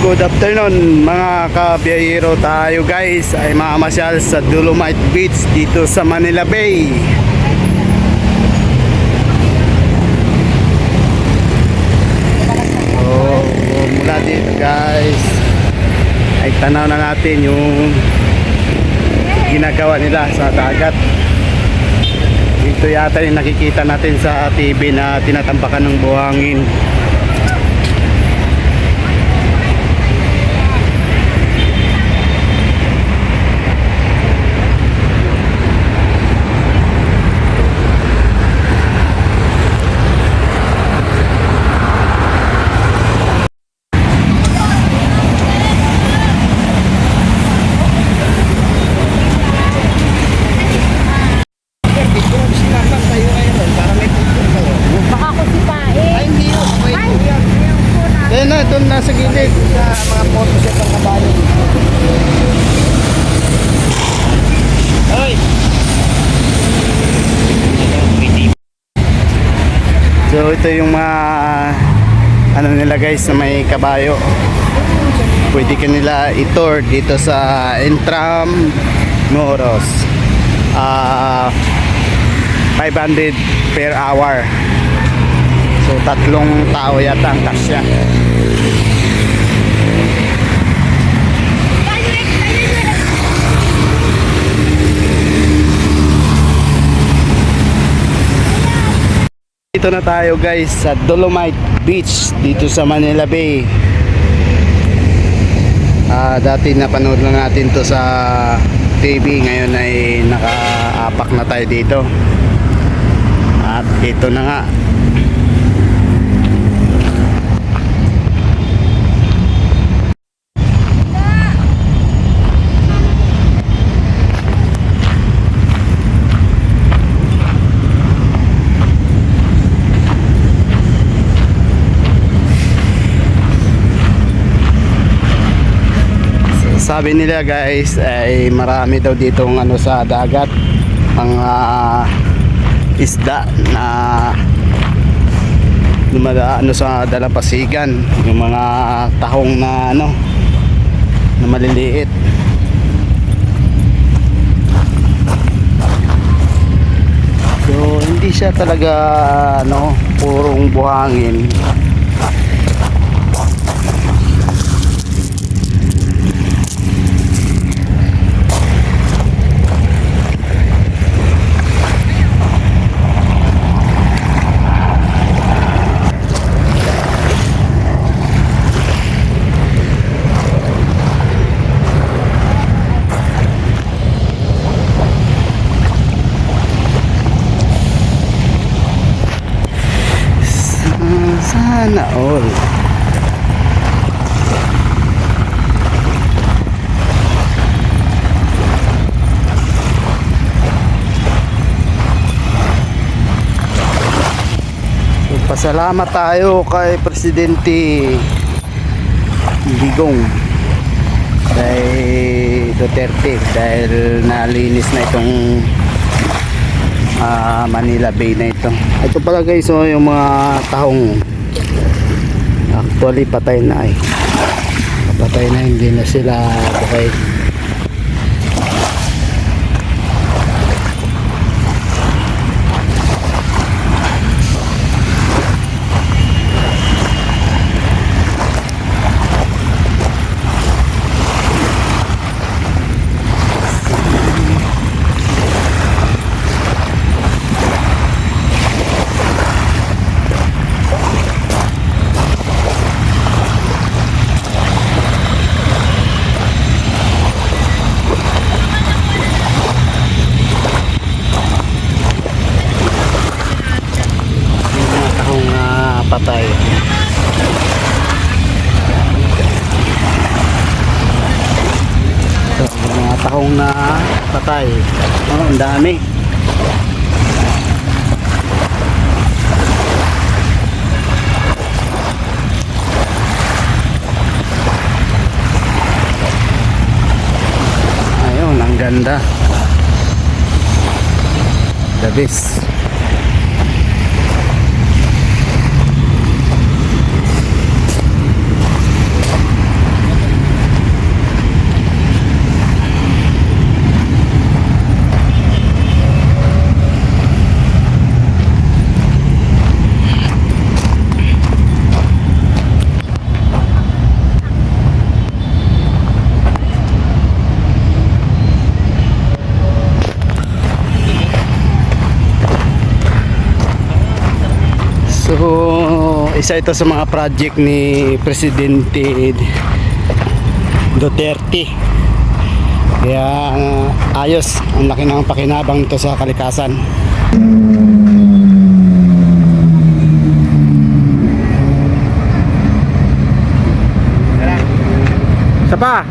Good afternoon mga kabiyahero tayo guys ay mamamasyal sa Dolomite Beach dito sa Manila Bay. So mula dito guys ay tanaw na natin yung ginagawa nila sa dagat. Ito yata yung nakikita natin sa TV na tinatampakan ng buhangin. Baka ko si Pae. Ay, hindi yun. Ay, Ayun na, doon nasa gilid. Sa mga photos sa kabayo. Hoy! So ito yung mga ano nila guys na may kabayo. Pwede ka nila i-tour dito sa Entram Moros. Ah 500 per hour. So tatlong tao yata ang kasya. Dito na tayo guys sa Dolomite Beach dito sa Manila Bay. Ah, dati napanood lang natin to sa TV ngayon ay nakaapak na tayo dito. At ito na nga sabi nila guys ay marami daw dito ano sa dagat. Mga isda na dumadaan ano sa dalampasigan. Yung mga tahong na ano na maliliit. So hindi siya talaga ano purong buhangin Sana all. So, Pasalamat tayo kay Presidente Digong kay Duterte dahil nalinis na itong ah, Manila Bay na ito. Ito pala guys, oh, yung mga tahong actually patay na ay. Patay na, hindi na sila buhay. Patay. So, mga tahong na patay. Oh, ang dami. Ayun, ang ganda. The best. So, isa ito sa mga project ni Presidente Duterte. Kaya ayos, ang laki ng pakinabang nito sa kalikasan. Isa pa.